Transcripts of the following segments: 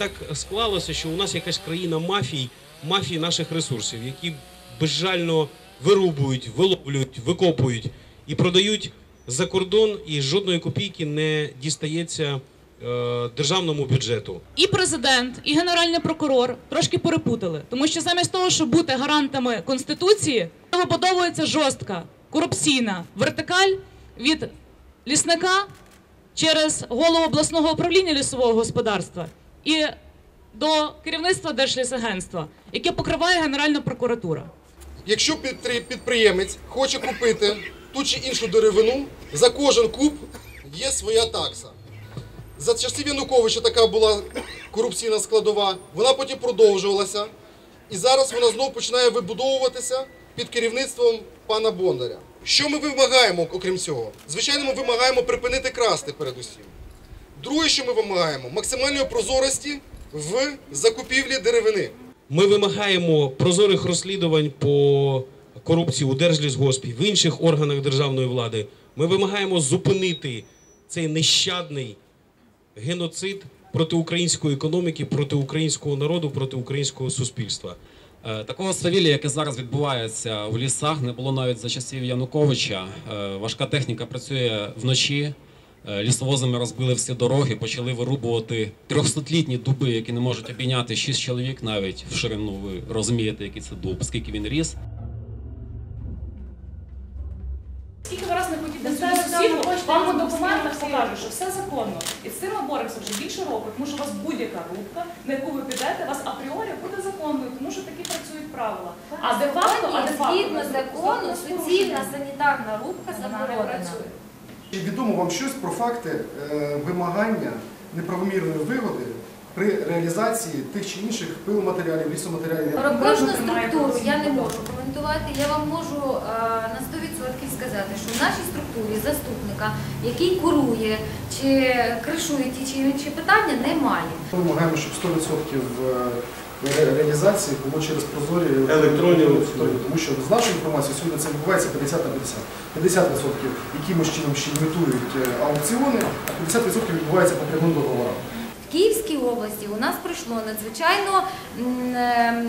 так склалося, що у нас якась країна мафій, мафії наших ресурсів, які безжально вирубують, виловлюють, викопують і продають за кордон, і жодної копійки не дістається е, державному бюджету. І президент, і генеральний прокурор трошки перепутали, тому що замість того, щоб бути гарантами конституції, вибудовується жорстка корупційна вертикаль від лісника через голову обласного управління лісового господарства і до керівництва Держлісагентства, яке покриває Генеральна прокуратура. Якщо підприємець хоче купити ту чи іншу деревину, за кожен куб є своя такса. За часів Януковича така була корупційна складова, вона потім продовжувалася, і зараз вона знову починає вибудовуватися під керівництвом пана Бондаря. Що ми вимагаємо, окрім цього? Звичайно, ми вимагаємо припинити красти передусім. Друге, що ми вимагаємо, максимальної прозорості в закупівлі деревини. Ми вимагаємо прозорих розслідувань по корупції у Держлісгоспі, в інших органах державної влади. Ми вимагаємо зупинити цей нещадний геноцид проти української економіки, проти українського народу, проти українського суспільства. Е, Такого свавілля, яке зараз відбувається в лісах, не було навіть за часів Януковича. Е, Важка техніка працює вночі. Е, Лісовозами розбили всі дороги, почали вирубувати 300-літні дуби, які не можуть обійняти 6 чоловік навіть в ширину. Ви розумієте, який це дуб, скільки він ріс. Скільки ви раз не хотіте сусіду, вам у документах покажуть, що все законно. І з цим ми боремося вже більше року, тому що у вас будь-яка рубка, на яку ви підете, у вас апріорі буде законною, тому що такі працюють правила. А де факто, а де факто згідно закону, суцільна санітарна рубка не заборонена. Чи відомо вам щось про факти е, вимагання неправомірної вигоди при реалізації тих чи інших пиломатеріалів, лісоматеріалів? Про кожну структуру я не можу коментувати. Я вам можу е, на 100% сказати, що в нашій структурі заступника, який курує чи кришує ті чи інші питання, немає. Ми вимагаємо, щоб 100% реалізації було через прозорі Електронні аудиторії. Тому що з нашою інформацією сьогодні це відбувається 50 на 50. 50% якимось чином ще імітують е, аукціони, а 50% відбувається по прямим договорам. В Київській області у нас пройшло надзвичайно е,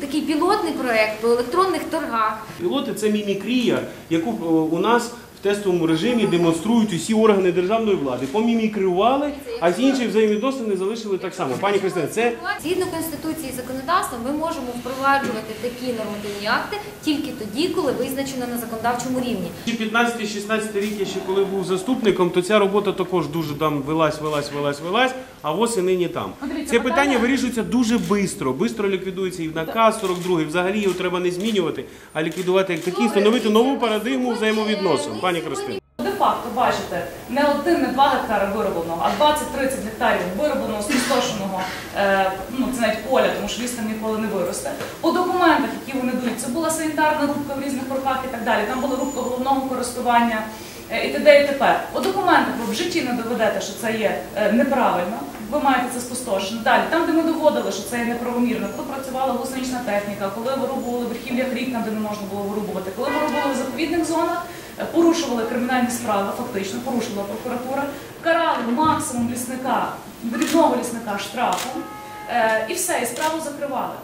такий пілотний проект по електронних торгах. Пілоти це мімікрія, яку е, у нас в тестовому режимі демонструють усі органи державної влади. Помімікрювали, а ці інші взаємовідносини залишили так само. Пані Христина, це Згідно Конституції і законодавства, ми можемо впроваджувати такі нормативні акти тільки тоді, коли визначено на законодавчому рівні. Ці 15-16 рік я ще коли був заступником, то ця робота також дуже там велась, велась, велась, велась, а ось і нині там. Це питання- питання вирішується дуже швидко. Бистро ліквідується і наказ 42, взагалі його треба не змінювати, а ліквідувати як такий, встановити нову парадигму взаємовідносин. Пані Христина. Де-факто, бачите, не один, не два гектари виробленого, а 20-30 гектарів виробленого, спустошеного, е, ну це навіть поля, тому що ліс там ніколи не виросте. По документах, які вони дають, це була санітарна рубка в різних роках і так далі. Там була рубка головного користування е, і т.д. і т.п. По документах ви в житті не доведете, що це є е, неправильно. Ви маєте це спустошено. Далі, там, де ми доводили, що це є неправомірно, коли працювала гусенична техніка, коли вирубували верхів'ях рік, там де не можна було вирубувати, коли вирубували в заповідних зонах, порушували кримінальні справи, фактично порушувала прокуратура, карали максимум лісника, дрібного лісника штрафом. е, І все, і справу закривали.